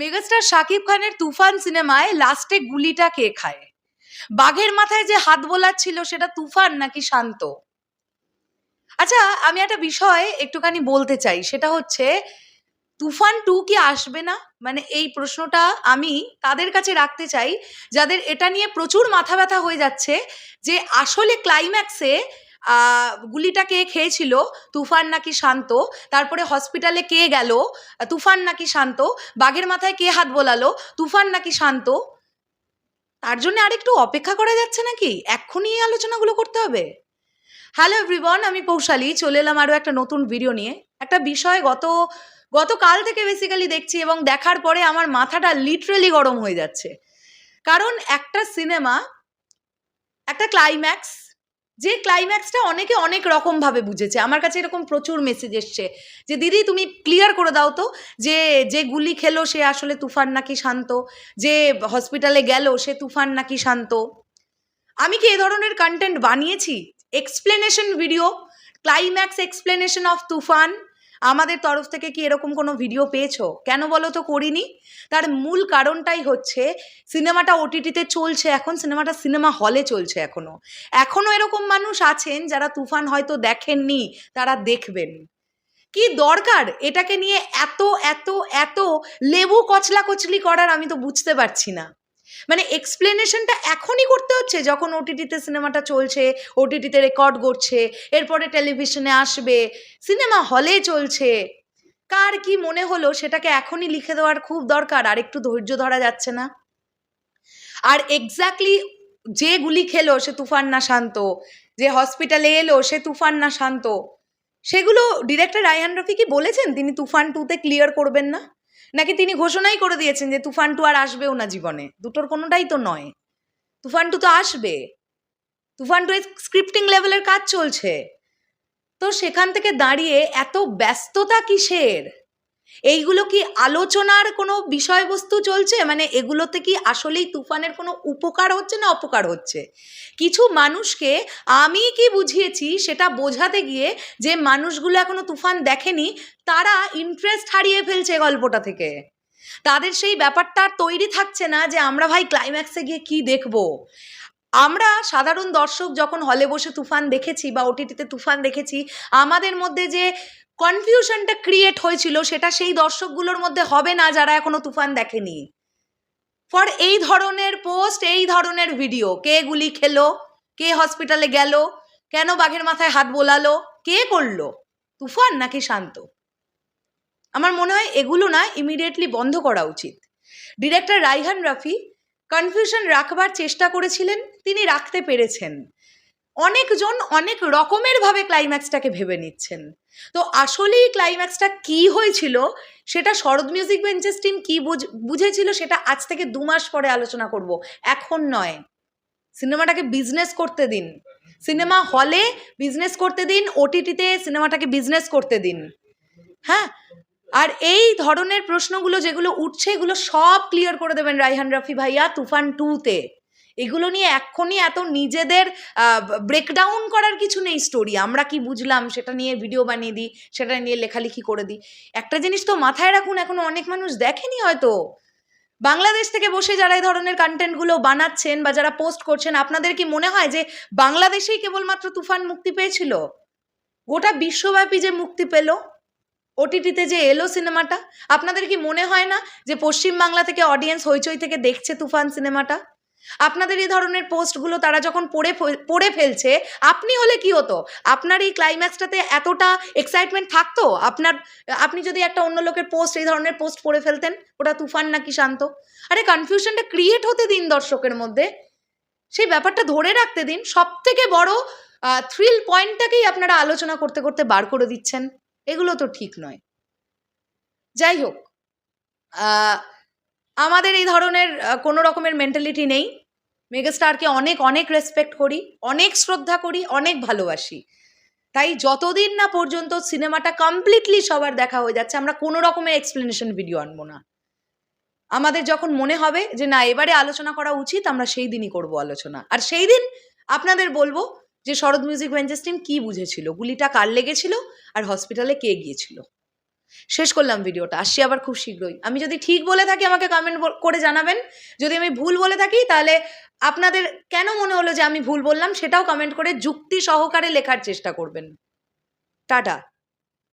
Megastar Shakib খানের তুফান সিনেমায় লাস্টে গুলিটা কে খায়? বাঘের মাথায় যে হাত বোলাচ্ছিল সেটা তুফান নাকি শান্ত? আচ্ছা আমি একটা বিষয় একটুখানি বলতে চাই, সেটা হচ্ছে তুফান টু কি আসবে না? মানে এই প্রশ্নটা আমি তাদের কাছে রাখতে চাই, যাদের এটা নিয়ে প্রচুর মাথা ব্যথা হয়ে যাচ্ছে যে আসলে ক্লাইম্যাক্সে গুলিটা কে খেয়েছিল? তুফান নাকি শান্ত? তারপরে হসপিটালে কে গেল? তুফান নাকি শান্ত? বাঘের মাথায় কে হাত বোলালো? তুফান নাকি শান্ত? তার জন্য আরেকটু অপেক্ষা করা যাচ্ছে নাকি? এক্ষুনি এই আলোচনাগুলো করতে হবে। হ্যালো এভরিওয়ান আমি পৌশালী চলে এলাম আরও একটা নতুন ভিডিও নিয়ে। একটা বিষয় গত, গতকাল থেকে বেসিক্যালি দেখছি এবং দেখার পরে আমার মাথাটা লিটারেলি গরম হয়ে যাচ্ছে। কারণ একটা সিনেমা একটা ক্লাইম্যাক্স যে ক্লাইম্যাক্সটা অনেকে অনেক রকমভাবে বুঝেছে। আমার কাছে এরকম প্রচুর মেসেজ এসছে যে, দিদি, তুমি ক্লিয়ার করে দাও তো যে যে গুলি খেলো সে আসলে তুফান নাকি শান্ত? যে হসপিটালে গেল সে তুফান নাকি শান্ত? আমি কি এ ধরনের কন্টেন্ট বানিয়েছি? Explanation video climax explanation of Toofan আমাদের তরফ থেকে কি এরকম কোনো ভিডিও পেয়েছ? কেন বলো তো করিনি? তার মূল কারণটাই হচ্ছে, সিনেমাটা ওটিটিতে চলছে এখন, সিনেমাটা সিনেমা হলে চলছে এখনও। এখনও এরকম মানুষ আছেন যারা তুফান হয়তো দেখেননি, তারা দেখবেন। কি দরকার? এটাকে নিয়ে এত এত এত লেবু কচলা কচলি করার আমি তো বুঝতে পারছি না। মানে এক্সপ্লেনেশনটা এখনই করতে হচ্ছে, যখন ওটিটিতে সিনেমাটা চলছে ওটিটিতে রেকর্ড করছে, এরপরে টেলিভিশনে আসবে সিনেমা হলে চলছে। কার কি মনে হলো সেটাকে এখনই লিখে দেওয়ার খুব দরকার, আর একটু ধৈর্য ধরা যাচ্ছে না। আর এক্স্যাক্টলি যে গুলি খেলো সে তুফান না শান্ত, যে হসপিটালে এলো সে তুফান না শান্ত। সেগুলো ডিরেক্টর রায়হান রফি কি বলেছেন? তিনি তুফান টুতে ক্লিয়ার করবেন না? নাকি তিনি ঘোষণাই করে দিয়েছেন যে তুফান টু আর আসবেও না জীবনে? দুটোর কোনোটাই তো নয়। তুফান টু তো আসবে। তুফান টু স্ক্রিপ্টিং লেভেলের কাজ চলছে। তো সেখান থেকে দাঁড়িয়ে এত ব্যস্ততা কিসের? এইগুলো কি আলোচনার কোনো বিষয়বস্তু চলছে? মানে এগুলোতে কি আসলেই তুফানের কোনো উপকার হচ্ছে না অপকার হচ্ছে? কিছু মানুষকে আমি কি বুঝিয়েছি সেটা বোঝাতে গিয়ে যে মানুষগুলো এখনও তুফান দেখেনি, তারা ইন্টারেস্ট হারিয়ে ফেলছে গল্পটা থেকে। তাদের সেই ব্যাপারটা তৈরি থাকছে না যে আমরা ভাই ক্লাইম্যাক্সে গিয়ে কি দেখব? আমরা সাধারণ দর্শক যখন হলে বসে তুফান দেখেছি বা ওটিটিতে তুফান দেখেছি, আমাদের মধ্যে যে কনফিউশনটা ক্রিয়েট হয়েছিল, সেটা সেই দর্শকগুলোর মধ্যে হবে না যারা এখনও তুফান দেখেনি। ফর এই ধরনের পোস্ট এই ধরনের ভিডিও কে গুলি খেলো, কে হসপিটালে গেল, কেন বাঘের মাথায় হাত বোলালো, কে করল, তুফান নাকি শান্ত? আমার মনে হয় এগুলো না ইমিডিয়েটলি বন্ধ করা উচিত। ডিরেক্টর রাইহান রাফি কনফিউশন রাখবার চেষ্টা করেছিলেন, তিনি রাখতে পেরেছেন। অনেকজন অনেক রকমের ভাবে ক্লাইম্যাক্সটাকে ভেবে নিচ্ছেন। তো আসলেই ক্লাইম্যাক্সটা কি হয়েছিল, সেটা শরৎ মিউজিক বেঞ্চেস টিম কি বুঝ- বুঝেছিল সেটা আজ থেকে দু মাস পরে আলোচনা করব, এখন নয়। সিনেমাটাকে বিজনেস করতে দিন। সিনেমা হলে বিজনেস করতে দিন ওটিটিতে সিনেমাটাকে বিজনেস করতে দিন। হ্যাঁ? আর এই ধরনের প্রশ্নগুলো যেগুলো উঠছে, এগুলো সব ক্লিয়ার করে দেবেন রাইহান রাফি ভাইয়া তুফান টুতে এগুলো নিয়ে এক্ষুনি এত নিজেদের ব্রেকডাউন করার কিছু নেই স্টোরি আমরা কি বুঝলাম? সেটা নিয়ে ভিডিও বানিয়ে দিই, সেটা নিয়ে লেখালেখি করে দিই। একটা জিনিস তো মাথায় রাখুন, এখনও অনেক মানুষ দেখেনি হয়তো। বাংলাদেশ থেকে বসে যারা এই ধরনের কন্টেন্টগুলো বানাচ্ছেন বা যারা পোস্ট করছেন, আপনাদের কি মনে হয় যে বাংলাদেশেই কেবলমাত্র তুফান মুক্তি পেয়েছিল? গোটা বিশ্বব্যাপী যে মুক্তি পেল ওটিটিতে যে এলো সিনেমাটা, আপনাদের কি মনে হয় না যে পশ্চিম বাংলা থেকে অডিয়েন্স হইচই থেকে দেখছে তুফান সিনেমাটা? আপনাদের এই ধরনের পোস্টগুলো তারা যখন পড়ে পড়ে ফেলছে, আপনি হলে কি হতো? আপনার এই ক্লাইম্যাক্সটাতে এতটা এক্সাইটমেন্ট থাকতো? আপনার, আপনি যদি একটা অন্য লোকের পোস্ট এই ধরনের পোস্ট পড়ে ফেলতেন, ওটা তুফান নাকি শান্ত? আরে কনফিউশনটা ক্রিয়েট হতে দিন দর্শকের মধ্যে। সেই ব্যাপারটা ধরে রাখতে দিন। সব থেকে বড় থ্রিল পয়েন্টটাকেই আপনারা আলোচনা করতে করতে বার করে দিচ্ছেন। এগুলো তো ঠিক নয়। যাই হোক আমাদের এই ধরনের কোনো রকমের মেন্টালিটি নেই। মেগাস্টারকে অনেক অনেক রেসপেক্ট করি, অনেক শ্রদ্ধা করি, অনেক ভালোবাসি। তাই যতদিন না পর্যন্ত সিনেমাটা কমপ্লিটলি সবার দেখা হয়ে যাচ্ছে, আমরা কোনো রকমের এক্সপ্লেনেশন ভিডিও আনব না। আমাদের যখন মনে হবে যে, না, এবারে আলোচনা করা উচিত, আমরা সেই দিনই করব আলোচনা। আর সেই দিন আপনাদের বলব যে, শরৎ মিউজিক ভেঞ্চার্স টিম কি বুঝেছিল? গুলিটা কার লেগেছিল? আর হসপিটালে কে গিয়েছিল? শেষ করলাম ভিডিওটা, আসছি আবার খুব শীঘ্রই। আমি যদি ঠিক বলে থাকি, আমাকে কমেন্ট করে জানাবেন। যদি আমি ভুল বলে থাকি, তাহলে আপনাদের কেন মনে হলো যে আমি ভুল বললাম, সেটাও কমেন্ট করে যুক্তি সহকারে লেখার চেষ্টা করবেন। টাটা।